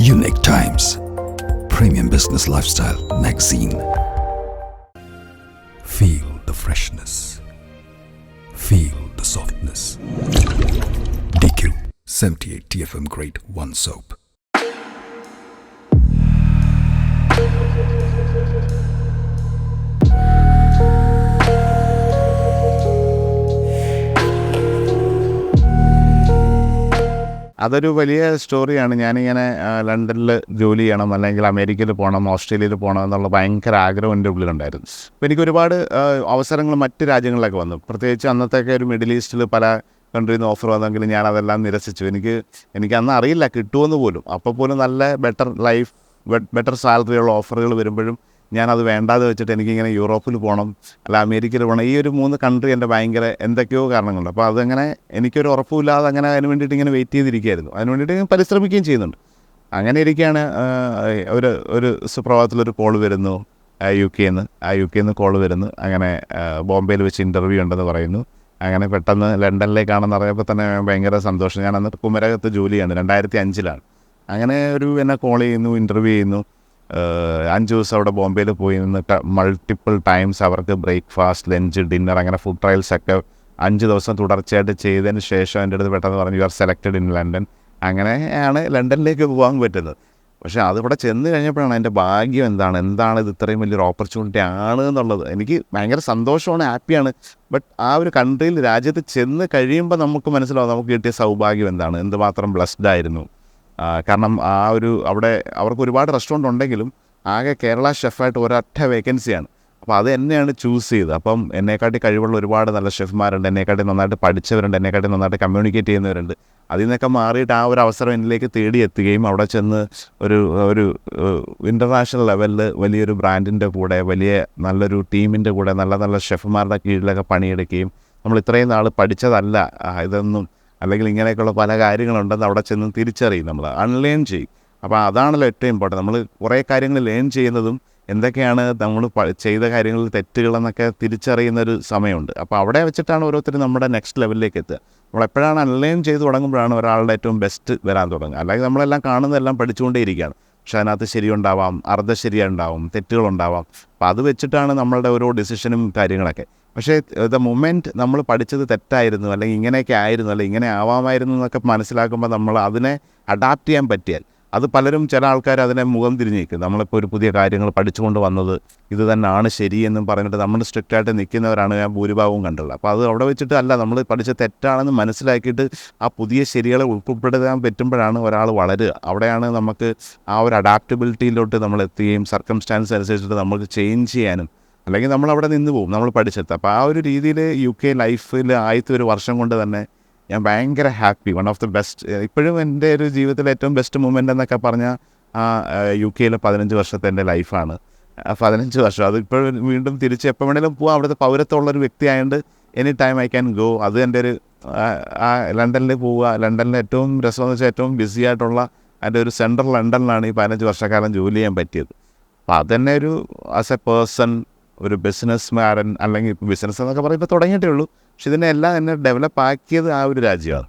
Unique Times, Premium Business Lifestyle Magazine. Feel the freshness. Feel the softness. DQ 78 TFM Grade 1 Soap. അതൊരു വലിയ സ്റ്റോറിയാണ് ഞാനിങ്ങനെ ലണ്ടനിൽ ജോലി ചെയ്യണം അല്ലെങ്കിൽ അമേരിക്കയിൽ പോകണം ഓസ്ട്രേലിയയിൽ പോകണം എന്നുള്ള ഭയങ്കര ആഗ്രഹം എന്റെ ഉള്ളിലുണ്ടായിരുന്നു. അപ്പോൾ എനിക്ക് ഒരുപാട് അവസരങ്ങൾ മറ്റ് രാജ്യങ്ങളിലൊക്കെ വന്നു. പ്രത്യേകിച്ച് അന്നത്തെയൊക്കെ ഒരു മിഡിൽ ഈസ്റ്റിൽ പല കൺട്രിയിൽ നിന്ന് ഓഫർ വന്നെങ്കിലും ഞാൻ അതെല്ലാം നിരസിച്ചു. എനിക്ക് എനിക്ക് അന്ന് അറിയില്ല കിട്ടുമെന്ന് പോലും. അപ്പോൾ പോലും നല്ല ബെറ്റർ ലൈഫ് ബെറ്റർ സാലറിയുള്ള ഓഫറുകൾ വരുമ്പോഴും ഞാനത് വേണ്ടാതെ വെച്ചിട്ട് എനിക്കിങ്ങനെ യൂറോപ്പിൽ പോകണം അല്ല അമേരിക്കയിൽ പോകണം ഈ ഒരു മൂന്ന് കൺട്രി എന്റെ ഭയങ്കര എന്തൊക്കെയോ കാരണങ്ങളുണ്ട്. അപ്പോൾ അതങ്ങനെ എനിക്കൊരു ഉറപ്പുമില്ലാതെ അങ്ങനെ അതിന് വേണ്ടിയിട്ട് ഇങ്ങനെ വെയിറ്റ് ചെയ്തിരിക്കുകയായിരുന്നു. അതിന് വേണ്ടിയിട്ട് പരിശ്രമിക്കുകയും ചെയ്യുന്നുണ്ട്. അങ്ങനെ ഇരിക്കുകയാണ് ഒരു ഒരു സുപ്രഭാതത്തിലൊരു കോൾ വരുന്നു യു കെന്ന് ആ യു കെന്ന് കോൾ വരുന്നു. അങ്ങനെ ബോംബെയിൽ വെച്ച് ഇന്റർവ്യൂ ഉണ്ടെന്ന് പറയുന്നു. അങ്ങനെ പെട്ടെന്ന് ലണ്ടനിലേക്കാണെന്ന് അറിയപ്പോൾ തന്നെ ഭയങ്കര സന്തോഷം. ഞാൻ അന്ന് കുമരകത്ത് ജോലിയാണ് രണ്ടായിരത്തി അഞ്ചിലാണ്. അങ്ങനെ ഒരു എന്നെ കോൾ ചെയ്യുന്നു ഇന്റർവ്യൂ ചെയ്യുന്നു. അഞ്ച് ദിവസം അവിടെ ബോംബെയിൽ പോയി നിന്നിട്ട് മൾട്ടിപ്പിൾ ടൈംസ് അവർക്ക് ബ്രേക്ക്ഫാസ്റ്റ് ലഞ്ച് ഡിന്നർ അങ്ങനെ ഫുഡ് ട്രയൽസ് ഒക്കെ അഞ്ച് ദിവസം തുടർച്ചയായിട്ട് ചെയ്തതിന് ശേഷം എന്റെ അടുത്ത് പെട്ടെന്ന് പറഞ്ഞു you are selected in London അങ്ങനെയാണ് ലണ്ടനിലേക്ക് പോകാൻ പറ്റുന്നത്. പക്ഷേ അതിവിടെ ചെന്ന് കഴിഞ്ഞപ്പോഴാണ് എന്റെ ഭാഗ്യം എന്താണ് എന്താണ് ഇത് ഇത്രയും വലിയൊരു ഓപ്പർച്യൂണിറ്റി ആണ് എന്നുള്ളത്. എനിക്ക് ഭയങ്കര സന്തോഷമാണ് ഹാപ്പിയാണ്. ബട്ട് ആ ഒരു കൺട്രിയിൽ രാജ്യത്ത് ചെന്ന് കഴിയുമ്പോൾ നമുക്ക് മനസ്സിലാവും നമുക്ക് കിട്ടിയ സൗഭാഗ്യം എന്താണ്. എന്തുമാത്രം ബ്ലസ്ഡ് ആയിരുന്നു. കാരണം ആ ഒരു അവിടെ അവർക്ക് ഒരുപാട് റെസ്റ്റോറന്റ് ഉണ്ടെങ്കിലും ആകെ കേരള ഷെഫായിട്ട് ഒരൊറ്റ വേക്കൻസിയാണ് അപ്പോൾ അത് എന്നെയാണ് ചൂസ് ചെയ്തത്. അപ്പം എന്നെക്കാട്ടി കഴിവുള്ള ഒരുപാട് നല്ല ഷെഫ്മാരുണ്ട് എന്നെക്കാട്ടി നന്നായിട്ട് പഠിച്ചവരുണ്ട്. എന്നെക്കാട്ടി നന്നായിട്ട് കമ്മ്യൂണിക്കേറ്റ് ചെയ്യുന്നവരുണ്ട്. അതിൽ നിന്നൊക്കെ മാറിയിട്ട് ആ ഒരു അവസരം എന്നിലേക്ക് തേടി എത്തുകയും അവിടെ ചെന്ന് ഒരു ഒരു ഇന്റർനാഷണൽ ലെവലിൽ വലിയൊരു ബ്രാൻഡിന്റെ കൂടെ വലിയ നല്ലൊരു ടീമിന്റെ കൂടെ നല്ല നല്ല ഷെഫ്മാരുടെ കീഴിലൊക്കെ പണിയെടുക്കുകയും നമ്മൾ ഇത്രയും നാൾ പഠിച്ചതല്ല. ഇതൊന്നും അല്ലെങ്കിൽ ഇങ്ങനെയൊക്കെയുള്ള പല കാര്യങ്ങളുണ്ടെന്ന് അവിടെ ചെന്ന് തിരിച്ചറിയും നമ്മൾ. അൺലേൺ ചെയ്യും. അപ്പോൾ അതാണല്ലോ ഏറ്റവും ഇമ്പോർട്ടന്റ് നമ്മൾ കുറേ കാര്യങ്ങൾ ലേൺ ചെയ്യുന്നതും എന്തൊക്കെയാണ് നമ്മൾ ചെയ്ത കാര്യങ്ങളിൽ തെറ്റുകളെന്നൊക്കെ തിരിച്ചറിയുന്ന ഒരു സമയമുണ്ട്. അപ്പോൾ അവിടെ വെച്ചിട്ടാണ് ഓരോരുത്തരും നമ്മുടെ നെക്സ്റ്റ് ലെവലിലേക്ക് എത്തുക. നമ്മൾ എപ്പോഴാണ് അൺലൈൻ ചെയ്ത് തുടങ്ങുമ്പോഴാണ് ഒരാളുടെ ഏറ്റവും ബെസ്റ്റ് വരാൻ തുടങ്ങുക. അല്ലെങ്കിൽ നമ്മളെല്ലാം കാണുന്നതെല്ലാം പഠിച്ചുകൊണ്ടേ ഇരിക്കുകയാണ് പക്ഷെ അതിനകത്ത് ശരിയുണ്ടാവാം അർദ്ധ ശരിയുണ്ടാവും തെറ്റുകളുണ്ടാവാം. അപ്പോൾ അത് വെച്ചിട്ടാണ് നമ്മളുടെ ഓരോ ഡിസിഷനും കാര്യങ്ങളൊക്കെ. പക്ഷേ ദ മൊമെന്റ് നമ്മൾ പഠിച്ചത് തെറ്റായിരുന്നു അല്ലെങ്കിൽ ഇങ്ങനെയൊക്കെ ആയിരുന്നു അല്ലെങ്കിൽ ഇങ്ങനെ ആവാമായിരുന്നു എന്നൊക്കെ മനസ്സിലാക്കുമ്പോൾ നമ്മൾ അതിനെ അഡാപ്റ്റ് ചെയ്യാൻ പറ്റിയാൽ അത് പലരും ചില ആൾക്കാർ അതിനെ മുഖം തിരിഞ്ഞ് നിൽക്കും നമ്മളിപ്പോൾ ഒരു പുതിയ കാര്യങ്ങൾ പഠിച്ചുകൊണ്ട് വന്നത് ഇത് തന്നെയാണ് ശരിയെന്നും പറഞ്ഞിട്ട് നമ്മൾ സ്ട്രിക്റ്റ് ആയിട്ട് നിൽക്കുന്നവരാണ് ഞാൻ ഭൂരിഭാഗവും കണ്ടുള്ളത്. അപ്പോൾ അത് അവിടെ വെച്ചിട്ട് അല്ല നമ്മൾ പഠിച്ച തെറ്റാണെന്ന് മനസ്സിലാക്കിയിട്ട് ആ പുതിയ ശരികളെ ഉൾപ്പെടുത്താൻ പറ്റുമ്പോഴാണ് ഒരാൾ വളരുക. അവിടെയാണ് നമുക്ക് ആ ഒരു അഡാപ്റ്റബിലിറ്റിയിലോട്ട് നമ്മൾ എത്തുകയും സർക്കംസ്റ്റാൻസ് അനുസരിച്ചിട്ട് നമുക്ക് ചേഞ്ച് ചെയ്യാനും അല്ലെങ്കിൽ നമ്മൾ അവിടെ നിന്ന് പോകും നമ്മൾ പഠിച്ചെത്താം. അപ്പോൾ ആ ഒരു രീതിയിൽ യു കെ ലൈഫിൽ ആദ്യത്തെ ഒരു വർഷം കൊണ്ട് തന്നെ ഞാൻ ഭയങ്കര happy one of the best ഇപ്പോഴും എന്റെ ഒരു ജീവിതത്തിലെ ഏറ്റവും ബെസ്റ്റ് മൂമെന്റ് എന്നൊക്കെ പറഞ്ഞാൽ ആ യു കെയിലെ പതിനഞ്ച് വർഷത്തെ എന്റെ ലൈഫാണ് പതിനഞ്ച് വർഷം. അത് ഇപ്പോഴും വീണ്ടും തിരിച്ച് എപ്പോൾ വേണേലും പോകാം അവിടുത്തെ പൗരത്വമുള്ള ഒരു വ്യക്തി ആയതുകൊണ്ട് any time I can go അത് എന്റെ ഒരു ആ, ആ ലണ്ടനിൽ പോവുക. ലണ്ടനിലെ ഏറ്റവും രസമെന്ന് വെച്ചാൽ ഏറ്റവും ബിസി ആയിട്ടുള്ള എന്റെ ഒരു സെൻട്രൽ ലണ്ടനിലാണ് ഈ പതിനഞ്ച് വർഷക്കാലം ജോലി ചെയ്യാൻ പറ്റിയത്. അപ്പോൾ അതുതന്നെ ഒരു ആസ് എ പേഴ്സൺ ഒരു ബിസിനസ് മാരൻ അല്ലെങ്കിൽ ബിസിനസ് എന്നൊക്കെ പറയുമ്പോൾ തുടങ്ങിയിട്ടേ ഉള്ളൂ. പക്ഷെ ഇതിനെല്ലാം എന്നെ ഡെവലപ്പ് ആക്കിയത് ആ ഒരു രാജ്യമാണ്.